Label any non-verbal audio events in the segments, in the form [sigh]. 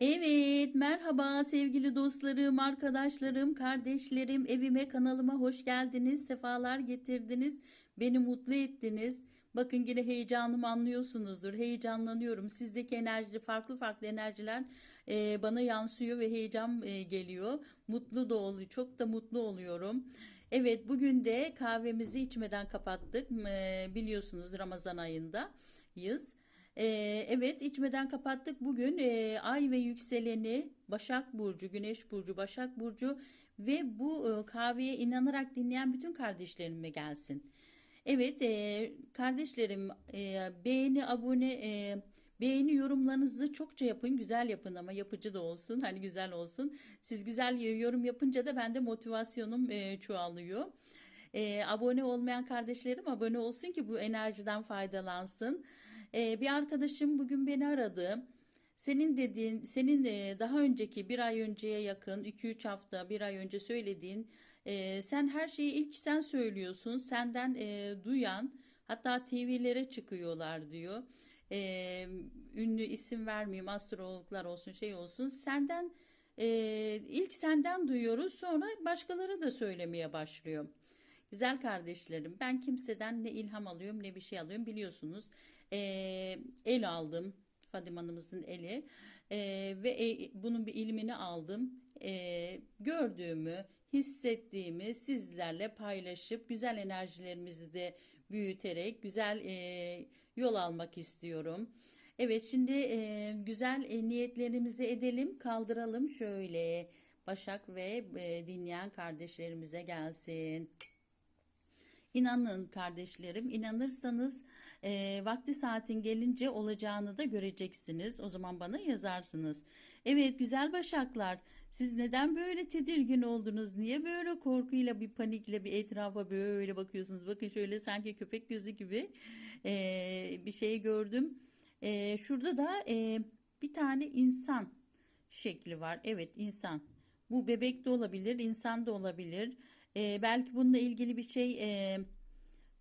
Evet, merhaba sevgili dostlarım, arkadaşlarım, kardeşlerim, evime, kanalıma hoş geldiniz, sefalar getirdiniz, beni mutlu ettiniz. Bakın yine heyecanımı anlıyorsunuzdur, heyecanlanıyorum. Sizdeki enerji, farklı farklı enerjiler e, bana yansıyor ve heyecan e, geliyor. Mutlu da oluyor, çok da mutlu oluyorum. Evet, bugün de kahvemizi içmeden kapattık. E, biliyorsunuz Ramazan ayındayız. Ee, evet içmeden kapattık. Bugün e, Ay ve yükseleni Başak Burcu, Güneş Burcu, Başak Burcu ve bu e, kahveye inanarak dinleyen bütün kardeşlerime gelsin. Evet e, kardeşlerim e, beğeni, abone, e, beğeni yorumlarınızı çokça yapın. Güzel yapın ama yapıcı da olsun. Hani güzel olsun. Siz güzel yorum yapınca da bende motivasyonum e, çoğalıyor. E, abone olmayan kardeşlerim abone olsun ki bu enerjiden faydalansın. E, bir arkadaşım bugün beni aradı. Senin dediğin, senin e, daha önceki bir ay önceye yakın, 2-3 hafta, bir ay önce söylediğin, e, sen her şeyi ilk sen söylüyorsun, senden e, duyan, hatta TV'lere çıkıyorlar diyor. E, ünlü isim vermeyeyim, astrologlar olsun, şey olsun, senden e, ilk senden duyuyoruz, sonra başkaları da söylemeye başlıyor. Güzel kardeşlerim, ben kimseden ne ilham alıyorum ne bir şey alıyorum biliyorsunuz. Ee, el aldım, Fadime Hanım'ızın eli Ee, ve e, bunun bir ilmini aldım. Ee, gördüğümü, hissettiğimi sizlerle paylaşıp güzel enerjilerimizi de büyüterek güzel e, yol almak istiyorum. Evet şimdi e, güzel e, niyetlerimizi edelim, kaldıralım şöyle. Başak ve e, dinleyen kardeşlerimize gelsin. İnanın kardeşlerim, inanırsanız e, vakti saatin gelince olacağını da göreceksiniz. O zaman bana yazarsınız. Evet güzel başaklar, siz neden böyle tedirgin oldunuz? Niye böyle korkuyla bir panikle bir etrafa böyle bakıyorsunuz? Bakın şöyle sanki köpek gözü gibi e, bir şey gördüm. E, şurada da e, bir tane insan şekli var. Evet insan. Bu bebek de olabilir, insan da olabilir. E, belki bununla ilgili bir şey e,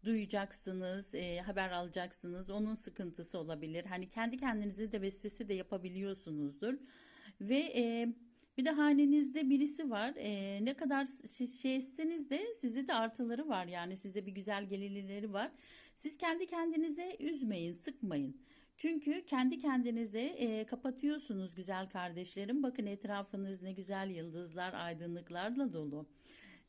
duyacaksınız, e, haber alacaksınız. Onun sıkıntısı olabilir. Hani kendi kendinize de vesvese de yapabiliyorsunuzdur. Ve e, bir de hanenizde birisi var. E, ne kadar şey etseniz de size de artıları var. Yani size bir güzel gelirleri var. Siz kendi kendinize üzmeyin, sıkmayın. Çünkü kendi kendinize e, kapatıyorsunuz güzel kardeşlerim. Bakın etrafınız ne güzel yıldızlar, aydınlıklarla dolu.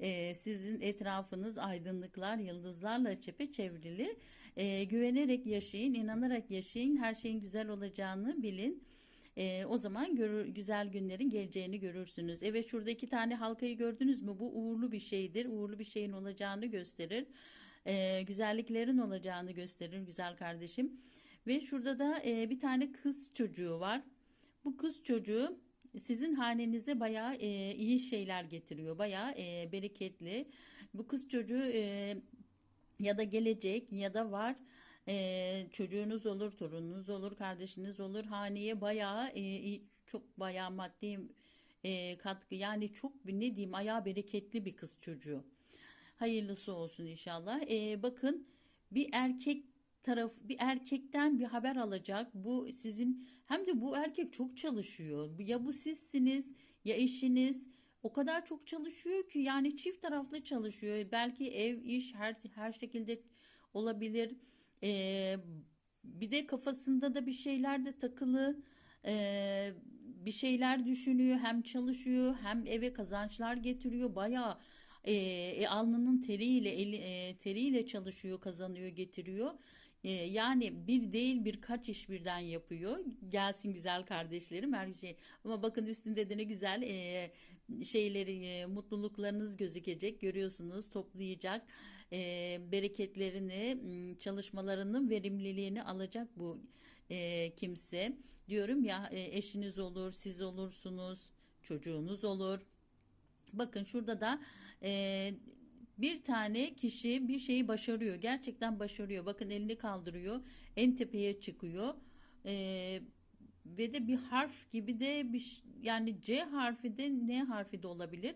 E, sizin etrafınız aydınlıklar, yıldızlarla çepeçevrili. E, güvenerek yaşayın, inanarak yaşayın. Her şeyin güzel olacağını bilin. E, o zaman görür, güzel günlerin geleceğini görürsünüz. Evet şurada iki tane halkayı gördünüz mü? Bu uğurlu bir şeydir. Uğurlu bir şeyin olacağını gösterir. E, güzelliklerin olacağını gösterir güzel kardeşim. Ve şurada da e, bir tane kız çocuğu var. Bu kız çocuğu sizin hanenize bayağı e, iyi şeyler getiriyor. Bayağı e, bereketli. Bu kız çocuğu e, ya da gelecek ya da var e, çocuğunuz olur, torununuz olur, kardeşiniz olur. Haneye bayağı e, çok bayağı maddi e, katkı yani çok ne diyeyim ayağı bereketli bir kız çocuğu. Hayırlısı olsun inşallah. E, bakın bir erkek taraf bir erkekten bir haber alacak. Bu sizin hem de bu erkek çok çalışıyor. Ya bu sizsiniz ya eşiniz o kadar çok çalışıyor ki yani çift taraflı çalışıyor. Belki ev, iş her her şekilde olabilir. Ee, bir de kafasında da bir şeyler de takılı. Ee, bir şeyler düşünüyor. Hem çalışıyor hem eve kazançlar getiriyor. Bayağı e, e, alnının teriyle eli, e, teriyle çalışıyor, kazanıyor, getiriyor. E, yani bir değil birkaç iş birden yapıyor. Gelsin güzel kardeşlerim her şey. Ama bakın üstünde de ne güzel e, şeyleri, e, mutluluklarınız gözükecek. Görüyorsunuz toplayacak e, bereketlerini, çalışmalarının verimliliğini alacak bu e, kimse. Diyorum ya e, eşiniz olur, siz olursunuz, çocuğunuz olur. Bakın şurada da e, bir tane kişi bir şeyi başarıyor. Gerçekten başarıyor. Bakın elini kaldırıyor. En tepeye çıkıyor. E, ve de bir harf gibi de bir yani C harfi de N harfi de olabilir.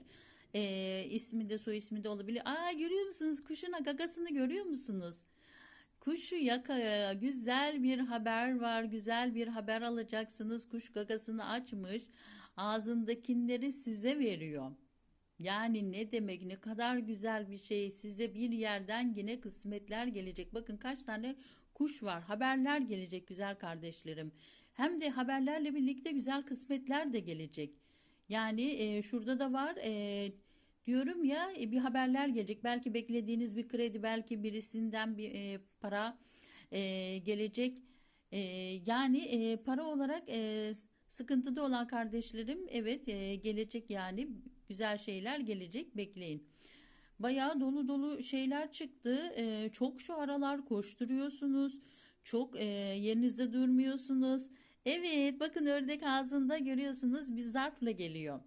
E, ismi de soy ismi de olabilir. Aa görüyor musunuz? Kuşun gagasını görüyor musunuz? Kuşu yakaya güzel bir haber var. Güzel bir haber alacaksınız. Kuş gagasını açmış. Ağzındakileri size veriyor. Yani ne demek ne kadar güzel bir şey. Size bir yerden yine kısmetler gelecek. Bakın kaç tane kuş var. Haberler gelecek güzel kardeşlerim. Hem de haberlerle birlikte güzel kısmetler de gelecek. Yani e, şurada da var. E, diyorum ya e, bir haberler gelecek. Belki beklediğiniz bir kredi, belki birisinden bir e, para e, gelecek. E, yani e, para olarak e, sıkıntıda olan kardeşlerim evet e, gelecek yani güzel şeyler gelecek bekleyin. Bayağı dolu dolu şeyler çıktı. E, çok şu aralar koşturuyorsunuz. Çok e, yerinizde durmuyorsunuz. Evet bakın ördek ağzında görüyorsunuz bir zarfla geliyor.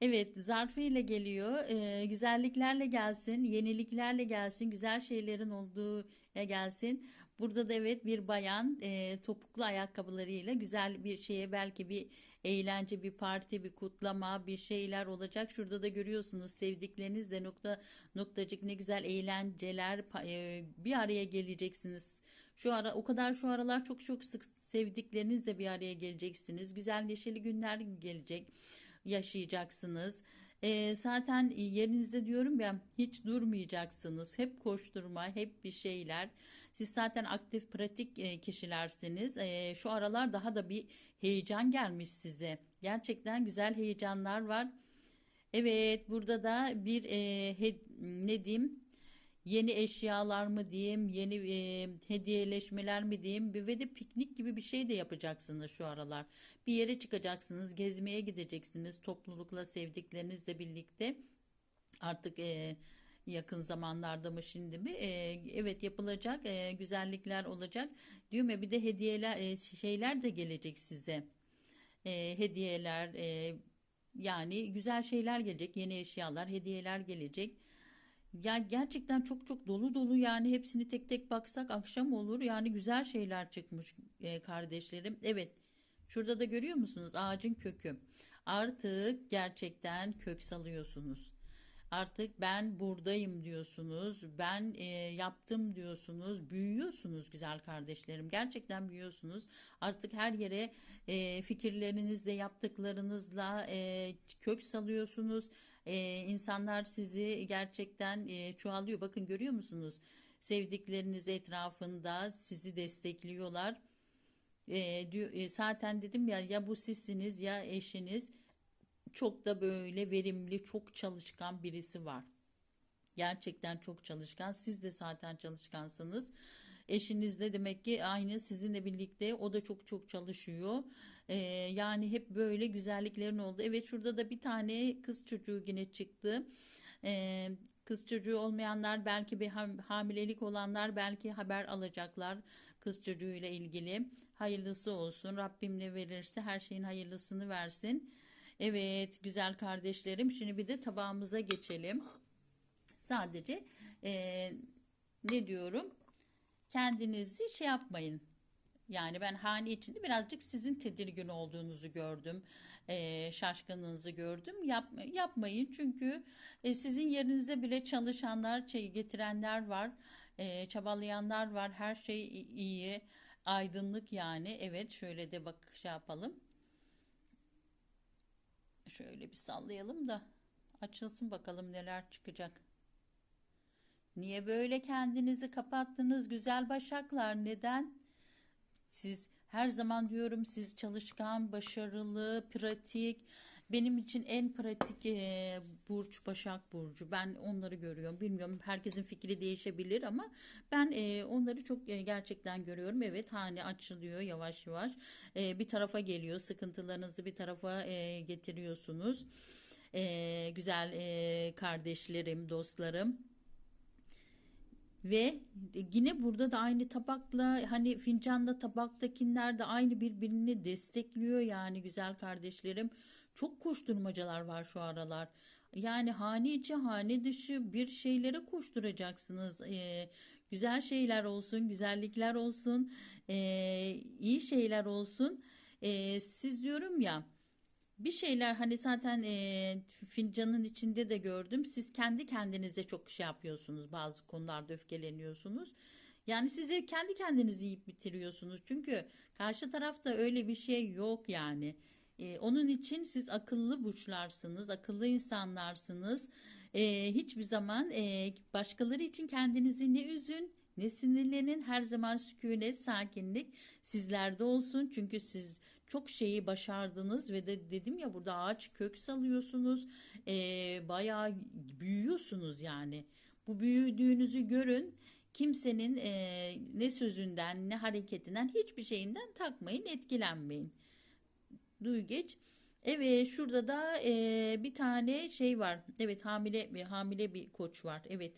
Evet, zarfıyla geliyor. Ee, güzelliklerle gelsin, yeniliklerle gelsin, güzel şeylerin olduğu gelsin. Burada da evet bir bayan e, topuklu ayakkabılarıyla güzel bir şeye belki bir eğlence, bir parti, bir kutlama, bir şeyler olacak. Şurada da görüyorsunuz sevdiklerinizle nokta noktacık ne güzel eğlenceler e, bir araya geleceksiniz. Şu ara o kadar şu aralar çok çok sık sevdiklerinizle bir araya geleceksiniz. Güzel neşeli günler gelecek yaşayacaksınız. E, zaten yerinizde diyorum ya hiç durmayacaksınız. Hep koşturma, hep bir şeyler. Siz zaten aktif, pratik e, kişilersiniz. E, şu aralar daha da bir heyecan gelmiş size. Gerçekten güzel heyecanlar var. Evet, burada da bir e, ne diyeyim? Yeni eşyalar mı diyeyim, yeni e, hediyeleşmeler mi diyeyim ve de piknik gibi bir şey de yapacaksınız şu aralar. Bir yere çıkacaksınız, gezmeye gideceksiniz toplulukla, sevdiklerinizle birlikte. Artık e, yakın zamanlarda mı şimdi mi? E, evet yapılacak, e, güzellikler olacak. Diyorum ya bir de hediyeler, e, şeyler de gelecek size. E, hediyeler, e, yani güzel şeyler gelecek, yeni eşyalar, hediyeler gelecek. Ya gerçekten çok çok dolu dolu yani hepsini tek tek baksak akşam olur. Yani güzel şeyler çıkmış e, kardeşlerim. Evet. Şurada da görüyor musunuz ağacın kökü. Artık gerçekten kök salıyorsunuz. Artık ben buradayım diyorsunuz. Ben e, yaptım diyorsunuz. Büyüyorsunuz güzel kardeşlerim. Gerçekten büyüyorsunuz. Artık her yere e, fikirlerinizle, yaptıklarınızla e, kök salıyorsunuz. E, insanlar sizi gerçekten e, çoğalıyor. Bakın görüyor musunuz? Sevdikleriniz etrafında sizi destekliyorlar. E, e, zaten dedim ya ya bu sizsiniz ya eşiniz çok da böyle verimli, çok çalışkan birisi var. Gerçekten çok çalışkan. Siz de zaten çalışkansınız. Eşiniz de demek ki aynı sizinle birlikte o da çok çok çalışıyor. Ee, yani hep böyle güzelliklerin oldu. Evet şurada da bir tane kız çocuğu yine çıktı. Ee, kız çocuğu olmayanlar belki bir hamilelik olanlar belki haber alacaklar kız çocuğuyla ilgili. Hayırlısı olsun. Rabbim ne verirse her şeyin hayırlısını versin. Evet güzel kardeşlerim şimdi bir de tabağımıza geçelim. Sadece e, ne diyorum kendinizi şey yapmayın. Yani ben hane içinde birazcık sizin tedirgin olduğunuzu gördüm. E, şaşkınlığınızı gördüm. Yap, yapmayın çünkü e, sizin yerinize bile çalışanlar, şey getirenler var. E, çabalayanlar var. Her şey iyi. Aydınlık yani. Evet şöyle de bak şey yapalım. Şöyle bir sallayalım da açılsın bakalım neler çıkacak. Niye böyle kendinizi kapattınız güzel başaklar? Neden? Siz her zaman diyorum siz çalışkan, başarılı, pratik. Benim için en pratik e, burç Başak Burcu. Ben onları görüyorum. Bilmiyorum herkesin fikri değişebilir ama ben e, onları çok e, gerçekten görüyorum. Evet hane açılıyor yavaş yavaş. E, bir tarafa geliyor. Sıkıntılarınızı bir tarafa e, getiriyorsunuz. E, güzel e, kardeşlerim, dostlarım. Ve yine burada da aynı tabakla hani fincanda tabaktakiler de aynı birbirini destekliyor yani güzel kardeşlerim. Çok koşturmacalar var şu aralar. Yani hane içi hane dışı bir şeylere koşturacaksınız. Ee, güzel şeyler olsun, güzellikler olsun, ee, iyi şeyler olsun. Ee, siz diyorum ya bir şeyler hani zaten e, fincanın içinde de gördüm. Siz kendi kendinize çok şey yapıyorsunuz. Bazı konularda öfkeleniyorsunuz. Yani size kendi kendinizi yiyip bitiriyorsunuz. Çünkü karşı tarafta öyle bir şey yok yani. Ee, onun için siz akıllı burçlarsınız, akıllı insanlarsınız. Ee, hiçbir zaman e, başkaları için kendinizi ne üzün ne sinirlenin. Her zaman sükunet, sakinlik sizlerde olsun. Çünkü siz çok şeyi başardınız ve de dedim ya burada ağaç kök salıyorsunuz. Ee, bayağı büyüyorsunuz yani. Bu büyüdüğünüzü görün. Kimsenin e, ne sözünden ne hareketinden hiçbir şeyinden takmayın, etkilenmeyin. Duy geç. Evet şurada da e, bir tane şey var. Evet hamile hamile bir koç var. Evet.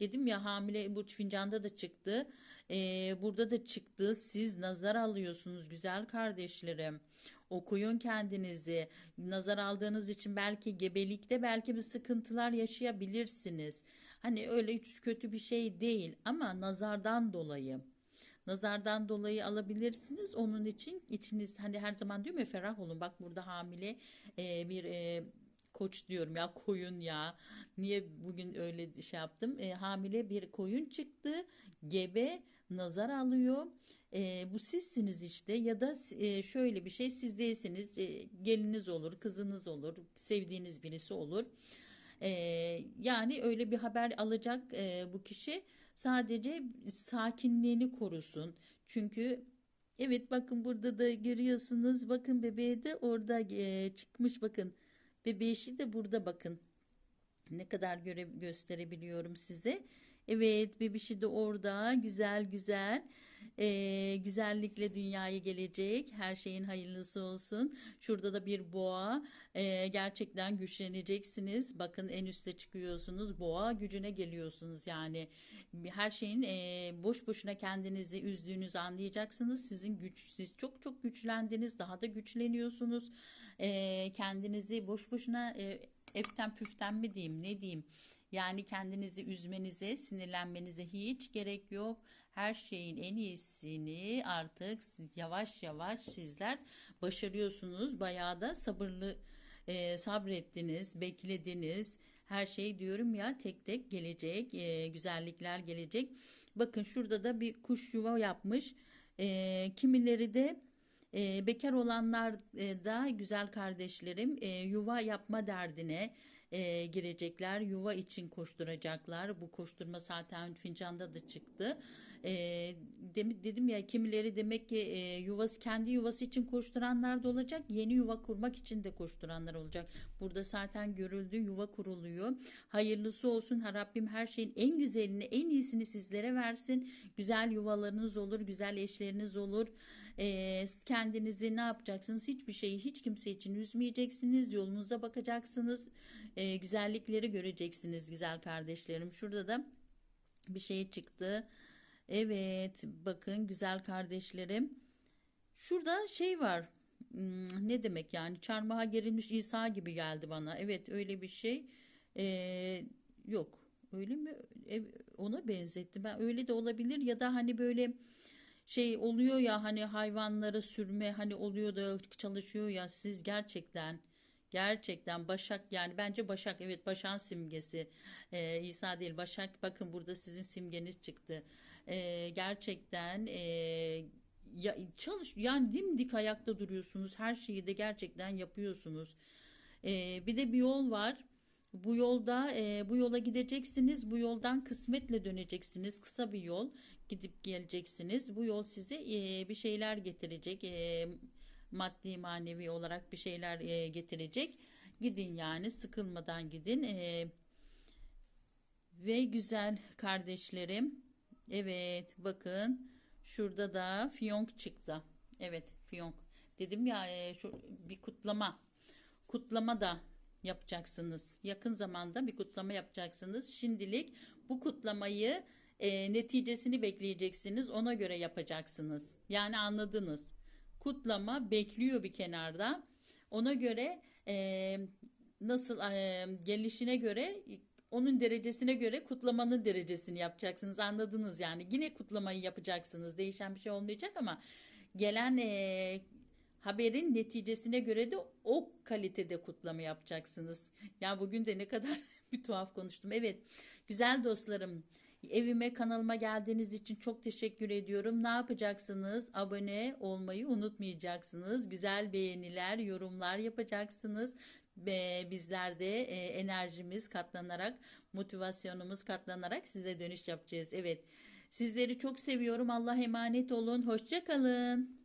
Dedim ya hamile burç fincanda da çıktı. E, burada da çıktı. Siz nazar alıyorsunuz güzel kardeşlerim. Okuyun kendinizi. Nazar aldığınız için belki gebelikte belki bir sıkıntılar yaşayabilirsiniz. Hani öyle hiç kötü bir şey değil ama nazardan dolayı. Nazardan dolayı alabilirsiniz. Onun için içiniz hani her zaman diyorum ya ferah olun. Bak burada hamile e, bir e, koç diyorum ya koyun ya. Niye bugün öyle şey yaptım? E, hamile bir koyun çıktı. Gebe nazar alıyor. E, bu sizsiniz işte ya da e, şöyle bir şey siz değilsiniz. E, geliniz olur, kızınız olur, sevdiğiniz birisi olur. E, yani öyle bir haber alacak e, bu kişi sadece sakinliğini korusun. Çünkü evet bakın burada da görüyorsunuz. Bakın bebeği de orada e, çıkmış bakın. Bebeği de burada bakın. Ne kadar göre gösterebiliyorum size. Evet bebişi de orada güzel güzel e, güzellikle dünyaya gelecek. Her şeyin hayırlısı olsun. Şurada da bir boğa. E, gerçekten güçleneceksiniz. Bakın en üste çıkıyorsunuz. Boğa gücüne geliyorsunuz. Yani her şeyin e, boş boşuna kendinizi üzdüğünüzü anlayacaksınız. Sizin güç, siz çok çok güçlendiniz. Daha da güçleniyorsunuz. E, kendinizi boş boşuna e, eften püften mi diyeyim ne diyeyim yani kendinizi üzmenize sinirlenmenize hiç gerek yok. Her şeyin en iyisini artık yavaş yavaş sizler başarıyorsunuz. Bayağı da sabırlı e, sabrettiniz beklediniz. Her şey diyorum ya tek tek gelecek e, güzellikler gelecek. Bakın şurada da bir kuş yuva yapmış. E, kimileri de e, bekar olanlar e, da güzel kardeşlerim e, yuva yapma derdine e, girecekler. Yuva için koşturacaklar. Bu koşturma zaten fincanda da çıktı. E, dem, dedim ya kimileri demek ki e, yuvası kendi yuvası için koşturanlar da olacak. Yeni yuva kurmak için de koşturanlar olacak. Burada zaten görüldü yuva kuruluyor. Hayırlısı olsun. Ha, Rabbim her şeyin en güzelini, en iyisini sizlere versin. Güzel yuvalarınız olur, güzel eşleriniz olur. E, kendinizi ne yapacaksınız? Hiçbir şeyi hiç kimse için üzmeyeceksiniz. Yolunuza bakacaksınız. E, güzellikleri göreceksiniz güzel kardeşlerim. Şurada da bir şey çıktı. Evet bakın güzel kardeşlerim. Şurada şey var. Hmm, ne demek yani çarmıha gerilmiş İsa gibi geldi bana. Evet öyle bir şey. Ee, yok öyle mi? Ona benzetti. Ben öyle de olabilir ya da hani böyle şey oluyor ya hani hayvanları sürme hani oluyor da çalışıyor ya siz gerçekten gerçekten Başak yani bence Başak evet Başak'ın simgesi ee, İsa değil Başak bakın burada sizin simgeniz çıktı ee, gerçekten e, ya, çalış yani dimdik ayakta duruyorsunuz her şeyi de gerçekten yapıyorsunuz ee, bir de bir yol var bu yolda e, bu yola gideceksiniz. Bu yoldan kısmetle döneceksiniz. Kısa bir yol gidip geleceksiniz. Bu yol size e, bir şeyler getirecek. E, maddi manevi olarak bir şeyler e, getirecek. Gidin yani sıkılmadan gidin. Ve güzel kardeşlerim. Evet bakın şurada da fiyonk çıktı. Evet fiyonk. Dedim ya şu bir kutlama. Kutlama da yapacaksınız. Yakın zamanda bir kutlama yapacaksınız. Şimdilik bu kutlamayı e, neticesini bekleyeceksiniz. Ona göre yapacaksınız. Yani anladınız. Kutlama bekliyor bir kenarda. Ona göre e, nasıl e, gelişine göre onun derecesine göre kutlamanın derecesini yapacaksınız. Anladınız yani. Yine kutlamayı yapacaksınız. Değişen bir şey olmayacak ama gelen e, haberin neticesine göre de o kalitede kutlama yapacaksınız. Ya bugün de ne kadar [laughs] bir tuhaf konuştum. Evet güzel dostlarım Evime kanalıma geldiğiniz için çok teşekkür ediyorum. Ne yapacaksınız? Abone olmayı unutmayacaksınız. Güzel beğeniler, yorumlar yapacaksınız. Bizler de e, enerjimiz katlanarak, motivasyonumuz katlanarak size dönüş yapacağız. Evet. Sizleri çok seviyorum. Allah emanet olun. Hoşça kalın.